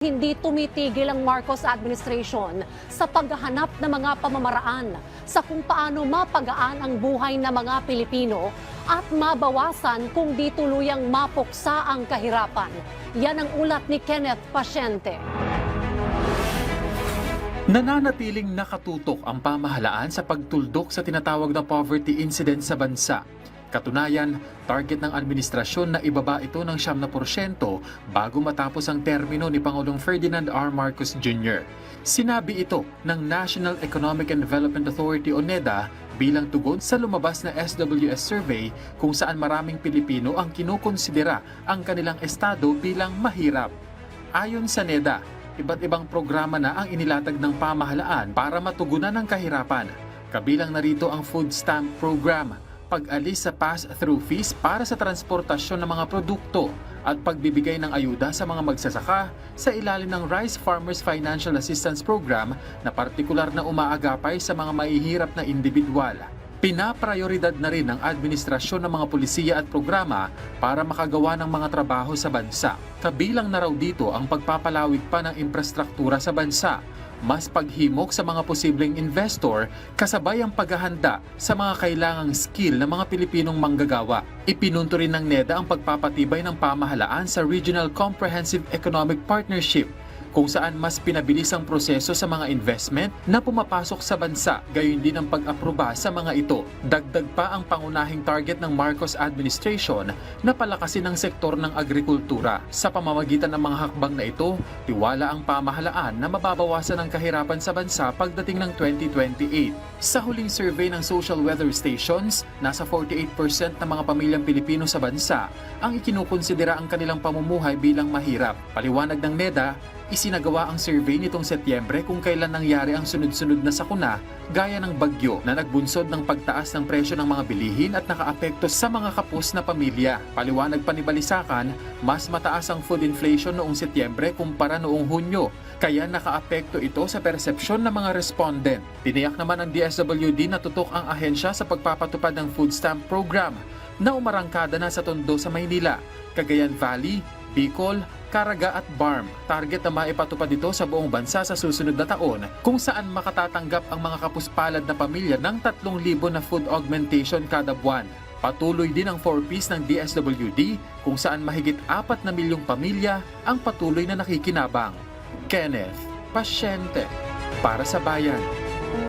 Hindi tumitigil ang Marcos administration sa paghahanap ng mga pamamaraan sa kung paano mapagaan ang buhay ng mga Pilipino at mabawasan kung di tuluyang mapuksa ang kahirapan. Yan ang ulat ni Kenneth Pasyente. Nananatiling nakatutok ang pamahalaan sa pagtuldok sa tinatawag na poverty incidence sa bansa. Katunayan, target ng administrasyon na ibaba ito ng 7% bago matapos ang termino ni Pangulong Ferdinand R. Marcos Jr. Sinabi ito ng National Economic and Development Authority o NEDA bilang tugon sa lumabas na SWS survey kung saan maraming Pilipino ang kinukonsidera ang kanilang estado bilang mahirap. Ayon sa NEDA, iba't ibang programa na ang inilatag ng pamahalaan para matugunan ang kahirapan. Kabilang narito ang food stamp program, pag-alis sa pass-through fees para sa transportasyon ng mga produkto at pagbibigay ng ayuda sa mga magsasaka sa ilalim ng Rice Farmers Financial Assistance Program na partikular na umaagapay sa mga mahihirap na individual. Pinaprioridad na rin ng administrasyon ng mga pulisiya at programa para makagawa ng mga trabaho sa bansa. Kabilang na raw dito ang pagpapalawig pa ng infrastruktura sa bansa, mas paghimok sa mga posibleng investor kasabay ang paghahanda sa mga kailangang skill ng mga Pilipinong manggagawa. Ipinunto rin ng NEDA ang pagpapatibay ng pamahalaan sa Regional Comprehensive Economic Partnership kung saan mas pinabilis ang proseso sa mga investment na pumapasok sa bansa, gayon din ang pag-aproba sa mga ito. Dagdag pa ang pangunahing target ng Marcos administration na palakasin ang sektor ng agrikultura. Sa pamamagitan ng mga hakbang na ito, tiwala ang pamahalaan na mababawasan ang kahirapan sa bansa pagdating ng 2028. Sa huling survey ng Social Weather Stations, nasa 48% ng mga pamilyang Pilipino sa bansa ang ikinukonsidera ang kanilang pamumuhay bilang mahirap. Paliwanag ng NEDA, Isinagawa ang survey nitong Setyembre kung kailan nangyari ang sunod-sunod na sakuna gaya ng bagyo na nagbunsod ng pagtaas ng presyo ng mga bilihin at nakaapekto sa mga kapos na pamilya. Paliwanag pa ni Balisakan, mas mataas ang food inflation noong Setyembre kumpara noong Hunyo, kaya nakaapekto ito sa persepsyon ng mga respondent. Tiniyak naman ng DSWD na tutok ang ahensya sa pagpapatupad ng food stamp program na umarangkada na sa tondo sa Maynila, Cagayan Valley, Bicol, Caraga at BARM. Target na maipatupad ito sa buong bansa sa susunod na taon kung saan makatatanggap ang mga kapuspalad na pamilya ng 3,000 na food augmentation kada buwan. Patuloy din ang 4Ps ng DSWD kung saan mahigit 4 na milyong pamilya ang patuloy na nakikinabang. Kenneth, pasyente para sa bayan.